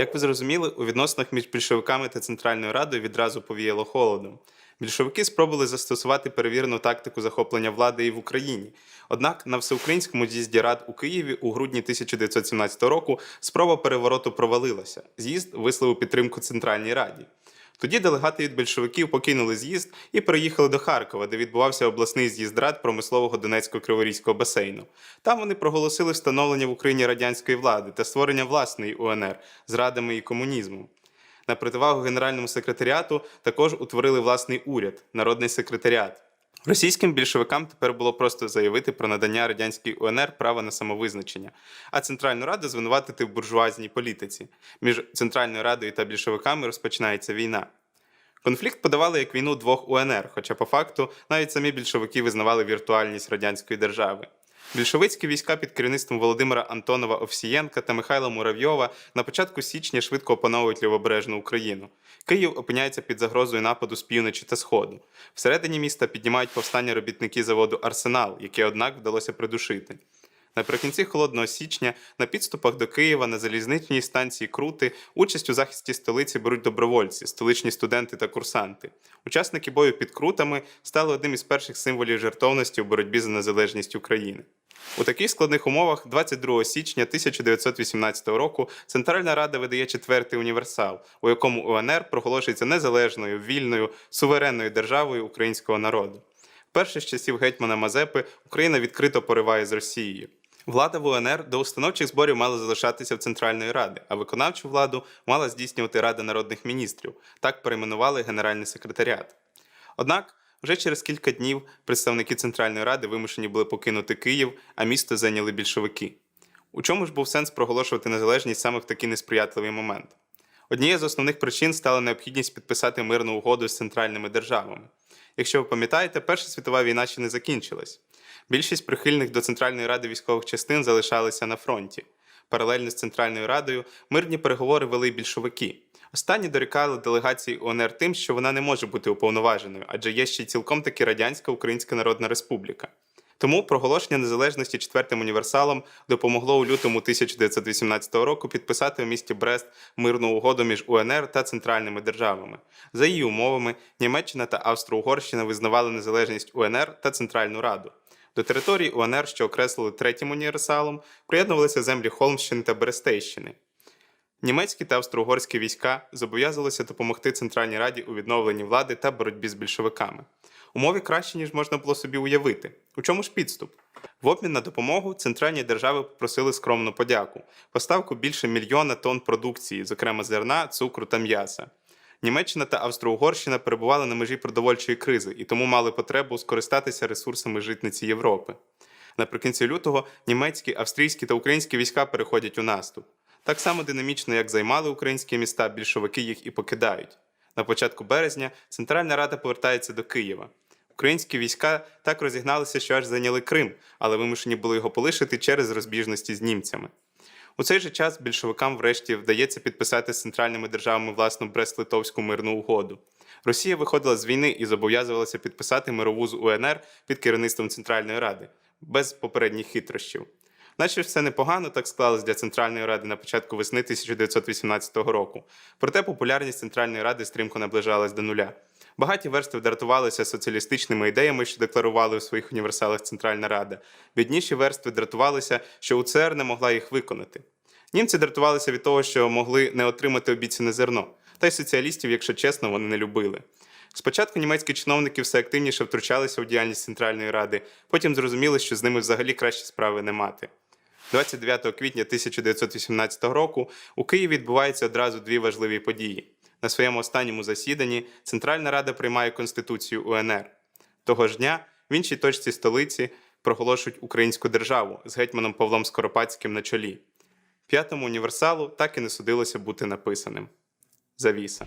Як ви зрозуміли, у відносинах між більшовиками та Центральною Радою відразу повіяло холодом. Більшовики спробували застосувати перевірену тактику захоплення влади і в Україні. Однак на всеукраїнському з'їзді рад у Києві у грудні 1917 року спроба перевороту провалилася. З'їзд висловив підтримку Центральній Раді. Тоді делегати від більшовиків покинули з'їзд і переїхали до Харкова, де відбувався обласний з'їзд рад промислового Донецько-Криворізького басейну. Там вони проголосили встановлення в Україні радянської влади та створення власної УНР з радами і комунізмом. На противагу Генеральному секретаріату також утворили власний уряд народний секретаріат. Російським більшовикам тепер було просто заявити про надання радянській УНР права на самовизначення, а Центральну Раду звинуватити в буржуазній політиці. Між Центральною Радою та більшовиками розпочинається війна. Конфлікт подавали як війну двох УНР, хоча по факту навіть самі більшовики визнавали віртуальність радянської держави. Більшовицькі війська під керівництвом Володимира Антонова Овсієнка та Михайла Муравйова на початку січня швидко опановують лівобережну Україну. Київ опиняється під загрозою нападу з півночі та сходу. Всередині міста піднімають повстання робітники заводу Арсенал, яке, однак, вдалося придушити. Наприкінці холодного січня на підступах до Києва на залізничній станції Крути участь у захисті столиці беруть добровольці, столичні студенти та курсанти. Учасники бою під Крутами стали одним із перших символів жертовності у боротьбі за незалежність України. У таких складних умовах 22 січня 1918 року Центральна Рада видає четвертий універсал, у якому УНР проголошується незалежною, вільною, суверенною державою українського народу. Вперше з часів гетьмана Мазепи Україна відкрито пориває з Росією. Влада в УНР до установчих зборів мала залишатися в Центральної Ради, а виконавчу владу мала здійснювати Рада народних міністрів. Так перейменували Генеральний секретаріат. Однак, вже через кілька днів представники Центральної Ради вимушені були покинути Київ, а місто зайняли більшовики. У чому ж був сенс проголошувати незалежність саме в такий несприятливий момент? Однією з основних причин стала необхідність підписати мирну угоду з центральними державами. Якщо ви пам'ятаєте, Перша світова війна ще не закінчилась. Більшість прихильних до Центральної ради військових частин залишалися на фронті. Паралельно з Центральною Радою мирні переговори вели більшовики. Останні дорікали делегації УНР тим, що вона не може бути уповноваженою, адже є ще цілком таки Радянська Українська Народна Республіка. Тому проголошення незалежності четвертим універсалом допомогло у лютому 1918 року підписати у місті Брест мирну угоду між УНР та центральними державами. За її умовами, Німеччина та Австро-Угорщина визнавали незалежність УНР та Центральну Раду. До території УНР, що окреслили третім універсалом, приєднувалися землі Холмщини та Берестейщини. Німецькі та австро-угорські війська зобов'язалися допомогти Центральній Раді у відновленні влади та боротьбі з більшовиками. Умови краще, ніж можна було собі уявити. У чому ж підступ? В обмін на допомогу центральні держави попросили скромну подяку поставку більше мільйона тонн продукції, зокрема зерна, цукру та м'яса. Німеччина та Австро-Угорщина перебували на межі продовольчої кризи і тому мали потребу скористатися ресурсами житниці Європи. Наприкінці лютого німецькі, австрійські та українські війська переходять у наступ. Так само динамічно, як займали українські міста, більшовики їх і покидають. На початку березня Центральна Рада повертається до Києва. Українські війська так розігналися, що аж зайняли Крим, але вимушені були його полишити через розбіжності з німцями. У цей же час більшовикам врешті вдається підписати з центральними державами власну Брест-Литовську мирну угоду. Росія виходила з війни і зобов'язувалася підписати мирову з УНР під керівництвом Центральної Ради без попередніх хитрощів. Наче все непогано так склалось для Центральної Ради на початку весни 1918 року. Проте популярність Центральної Ради стрімко наближалась до нуля. Багаті верстви дратувалися соціалістичними ідеями, що декларували у своїх універсалах Центральна Рада. Бідніші верстви дратувалися, що УЦР не могла їх виконати. Німці дратувалися від того, що могли не отримати обіцяне зерно, та й соціалістів, якщо чесно, вони не любили. Спочатку німецькі чиновники все активніше втручалися у діяльність Центральної Ради, потім зрозуміли, що з ними взагалі краще справи не мати. 29 квітня 1918 року у Києві відбуваються одразу дві важливі події. На своєму останньому засіданні Центральна Рада приймає Конституцію УНР. Того ж дня в іншій точці столиці проголошують українську державу з гетьманом Павлом Скоропадським на чолі. П'ятому універсалу так і не судилося бути написаним. Завіса.